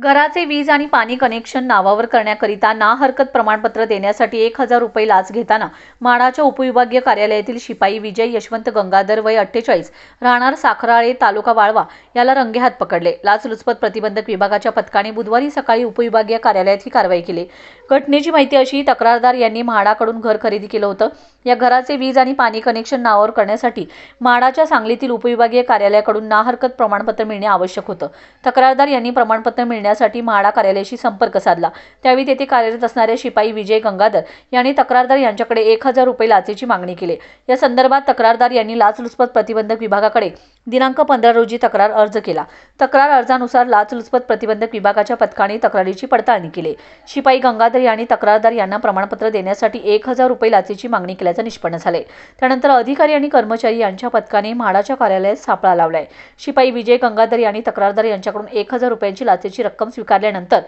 घराचे वीज आणि पाणी कनेक्शन नावावर करण्याकरिता ना हरकत प्रमाणपत्र देण्यासाठी एक हजार रुपये लाच घेताना माडाच्या उपविभागीय कार्यालयातील शिपाई विजय यशवंत गंगाधर वय अठ्ठेचाळीस राहणार साखराळे तालुका वाळवा याला रंगेहात पकडले. लाचलुचपत प्रतिबंधक विभागाच्या पथकाने बुधवारी सकाळी उपविभागीय कार्यालयात ही कारवाई केली. घटनेची माहिती अशी तक्रारदार यांनी म्हाडाकडून घर खरेदी केलं होतं. या घराचे वीज आणि पाणी कनेक्शन नावावर करण्यासाठी म्हाडाच्या सांगलीतील उपविभागीय कार्यालयाकडून ना हरकत प्रमाणपत्र मिळणे आवश्यक होतं. तक्रारदार यांनी प्रमाणपत्र मिळण्यासाठी म्हाडा कार्यालयाशी संपर्क साधला. त्यावेळी तेथे कार्यरत असणारे शिपाई विजय गंगाधर यांनी तक्रारदार यांच्याकडे एक हजार रुपये लाचेची मागणी केली. या संदर्भात तक्रारदार यांनी लाचलुचपत प्रतिबंधक विभागाकडे दिनांक पंधरा रोजी तक्रार अर्ज केला. तक्रार अर्जानुसार लाचलुचपत प्रतिबंधक विभागाच्या पथकाने तक्रारीची पडताळणी केली. शिपाई गंगाधर यांनी तक्रारदार यांना प्रमाणपत्र देण्यासाठी एक हजार रुपये लाचेची मागणी केल्याचं निष्पन्न झाले त्यानंतर अधिकारी आणि कर्मचारी यांच्या पथकाने म्हाडाच्या कार्यालयात सापळा लावलाय. शिपाई विजय गंगाधर यांनी तक्रारदार यांच्याकडून एक हजार रुपयांची लाचेची रक्कम स्वीकारल्यानंतर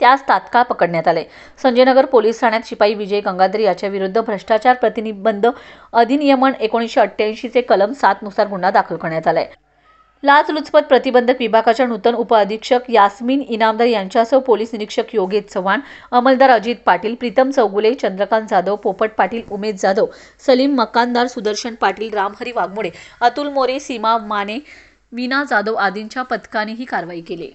त्यास तात्काळ पकडण्यात आले. संजयनगर पोलीस ठाण्यात शिपाई विजय गंगाधर याच्याविरुद्ध भ्रष्टाचार प्रतिनिबंध अधिनियमन एकोणीसशे अठ्ठ्याऐंशीचे कलम सातनुसार गुन्हा दाखल करण्यात आलाय. लाचलुचपत प्रतिबंधक विभागाच्या नूतन उपअधीक्षक यास्मिन इनामदार यांच्यासह पोलीस निरीक्षक योगेश चव्हाण अंमलदार अजित पाटील प्रीतम चौगुले चंद्रकांत जाधव पोपट पाटील उमेश जाधव सलीम मकानदार सुदर्शन पाटील रामहरी वाघमोडे अतुल मोरे सीमा माने वीना जाधव आदींच्या पथकाने ही कारवाई केली.